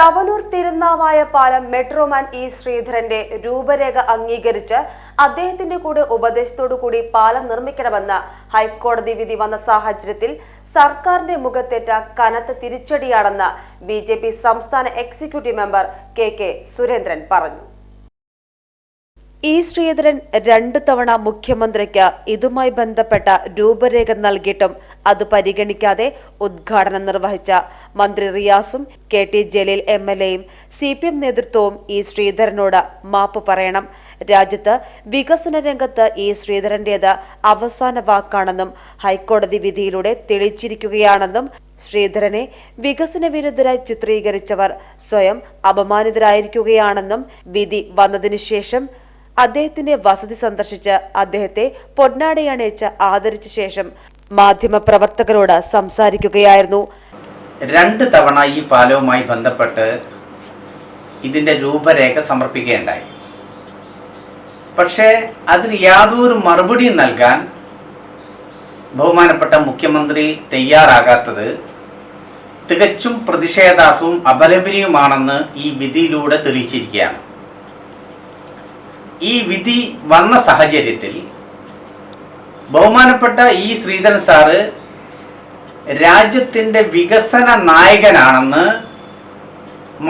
തവനൂർ തിരുനാവായ പാലം metro man E ശ്രീധരന്റെ രൂപരേഖ അംഗീകരിച്ച് അദ്ദേഹത്തിന്റെ കൂടെ ഉപദേശത്തോടു കൂടി പാലം നിർമ്മിക്കണമെന്ന് ഹൈക്കോടതി വിധി വന്ന സാഹചര്യത്തിൽ സർക്കാരിന്റെ മുഖത്തേറ്റ കനത്ത തിരിച്ചടിയാണെന്ന് ബി സംസ്ഥാന executive member K K Surendran പറഞ്ഞു. ഇ ശ്രീധരൻ രണ്ടു തവണ മുഖ്യമന്ത്രിക്ക് ഇതുമായി ബന്ധപ്പെട്ട രൂപരേഖ നൽകിയിട്ടും അത് പരിഗണിക്കാതെ ഉദ്ഘാടനം നിർവഹിച്ച മന്ത്രി റിയാസും K T Jaleel M L എയും സി പി എം നേതൃത്വവും ഇ ശ്രീധരനോട് മാപ്പ് പറയണം. രാജ്യത്ത് വികസന രംഗത്ത് ഇ ശ്രീധരന്റേത് അവസാന വാക്കാണെന്നും ഹൈക്കോടതി വിധിയിലൂടെ തെളിയിച്ചിരിക്കുകയാണെന്നും ശ്രീധരനെ വികസന വിരുദ്ധരായി ചിത്രീകരിച്ചവർ സ്വയം അപമാനിതരായിരിക്കുകയാണെന്നും വിധി വന്നതിനു ശേഷം അദ്ദേഹത്തിന്റെ വസതി സന്ദർശിച്ച് അദ്ദേഹത്തെ പൊന്നാടയണിയിച്ച് ആദരിച്ച ശേഷം മാധ്യമപ്രവർത്തകരോട് സംസാരിക്കുകയായിരുന്നു. രണ്ട് തവണ ഈ പാലവുമായി ബന്ധപ്പെട്ട് ഇതിന്റെ രൂപരേഖ സമർപ്പിക്കുകയുണ്ടായി. പക്ഷേ അതിന് യാതൊരു മറുപടിയും നൽകാൻ ബഹുമാനപ്പെട്ട മുഖ്യമന്ത്രി തയ്യാറാകാത്തത് തികച്ചും പ്രതിഷേധാർഹവും അപലപനീയമാണെന്ന് ഈ വിധിയിലൂടെ തെളിയിച്ചിരിക്കുകയാണ്. ഈ വിധി വന്ന സാഹചര്യത്തിൽ ബഹുമാനപ്പെട്ട ഈ ശ്രീധരൻ സാറ് രാജ്യത്തിന്റെ വികസന നായകനാണെന്ന്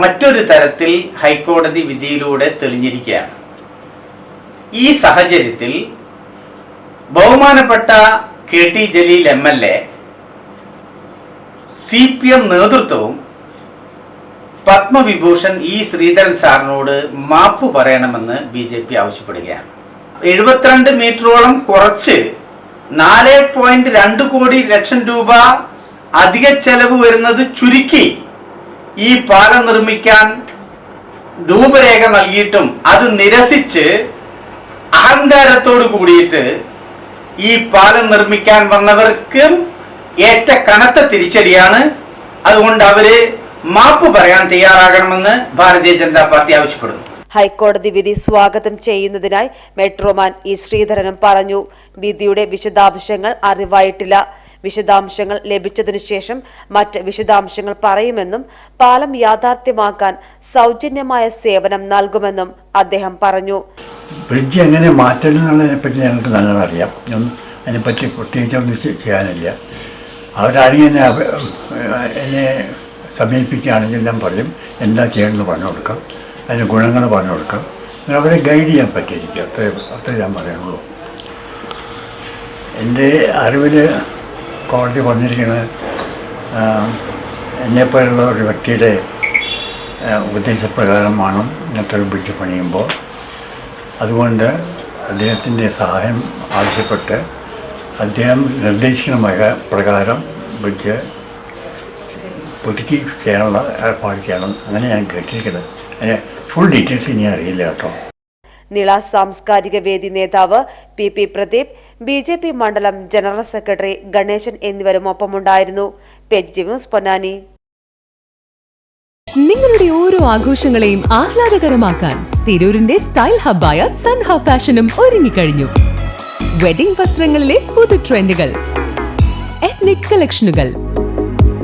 മറ്റൊരു തരത്തിൽ ഹൈക്കോടതി വിധിയിലൂടെ തെളിഞ്ഞിരിക്കുകയാണ്. ഈ സാഹചര്യത്തിൽ ബഹുമാനപ്പെട്ട K T Jaleel M L A C P M നേതൃത്വവും പത്മവിഭൂഷൺ ഇ ശ്രീധരൻ സാറിനോട് മാപ്പ് പറയണമെന്ന് ബി ജെ പി ആവശ്യപ്പെടുകയാണ്. എഴുപത്തിരണ്ട് മീറ്ററോളം കുറച്ച് നാല് പോയിന്റ് രണ്ട് കോടി ലക്ഷം രൂപ അധിക ചെലവ് വരുന്നത് ചുരുക്കി ഈ പാലം നിർമ്മിക്കാൻ രൂപരേഖ നൽകിയിട്ടും അത് നിരസിച്ച് അഹങ്കാരത്തോട് കൂടിയിട്ട് ഈ പാലം നിർമ്മിക്കാൻ വന്നവർക്കും ഏറ്റ കനത്ത തിരിച്ചടിയാണ്. അതുകൊണ്ട് അവർ മാപ്പ് പറയാൻ തയ്യാറാകണമെന്ന് ഭാരതീയ ജനതാ പാർട്ടി ആവശ്യപ്പെടുന്നു. ഹൈക്കോടതി വിധി സ്വാഗതം ചെയ്യുന്നതിനായി മെട്രോമാൻ ഇ. ശ്രീധരനും പറഞ്ഞു. വിധിയുടെ വിശദാംശങ്ങൾ അറിവായിട്ടില്ല. വിശദാംശങ്ങൾ ലഭിച്ചതിനു ശേഷം മറ്റ് വിശദാംശങ്ങൾ പറയുമെന്നും പാലം യാഥാർത്ഥ്യമാക്കാൻ സൗജന്യമായ സേവനം നൽകുമെന്നും അദ്ദേഹം പറഞ്ഞു. ബ്രിഡ്ജ് എങ്ങനെ മാറ്റണം എന്നുള്ളതിനെപ്പറ്റി ഞങ്ങൾക്ക് നല്ലോണം അറിയാം. അതിനെപ്പറ്റി പ്രത്യേകിച്ച് ഒന്നും ചെയ്യാനില്ല. അവരാരെങ്കിലും എന്നെ സമീപിക്കുകയാണെങ്കിൽ ഞാൻ പറയും എന്താ ചെയ്യണമെന്ന് പറഞ്ഞു കൊടുക്കാം അതിന്റെ ഗുണങ്ങൾ പറഞ്ഞു കൊടുക്കാം. അവരെ ഗൈഡ് ചെയ്യാൻ പറ്റിയിരിക്കും അത്രേ അത്രേ ഞാൻ പറയുള്ളൂ. എന്റെ അറിവിൽ കോടതി പറഞ്ഞിരിക്കുന്നത് എന്നെപ്പോലുള്ള ഒരു വ്യക്തിയുടെ ഉപദേശപ്രകാരമാണ് ഇങ്ങനത്തെ ഒരു ബ്രിഡ്ജ് പണിയുമ്പോൾ. അതുകൊണ്ട് അദ്ദേഹത്തിന്റെ സഹായം ആവശ്യപ്പെട്ട് അദ്ദേഹം നിർദ്ദേശിക്കുന്ന പ്രകാരം ബ്രിഡ്ജ് പുതുക്കി ചെയ്യാനുള്ള ഏർപ്പാട് ചെയ്യണം. അങ്ങനെ ഞാൻ കേട്ടിരിക്കുന്നത്. അതിന് ഫുൾ ഡീറ്റെയിൽസ് ഇനി അറിയില്ല കേട്ടോ. നിള സാംസ്കാരിക വേദി നേതാവ് P P Pradeep B J P മണ്ഡലം ജനറൽ സെക്രട്ടറി ഗണേശൻ എന്നിവരും ഒപ്പമുണ്ടായിരുന്നു. ന്യൂസ് പൊന്നാനി. നിങ്ങളുടെ ഓരോ ആഘോഷങ്ങളെയും ആഹ്ലാദകരമാക്കാൻ തിരൂരിന്റെ സ്റ്റൈൽ ഹബ്ബായ സൺ ഹബ് ഫാഷനും ഒരുങ്ങിക്കഴിഞ്ഞു. വെഡിംഗ് വസ്ത്രങ്ങളിലെ പുതു ട്രെൻഡുകൾ എത്നിക് കളക്ഷനുകൾ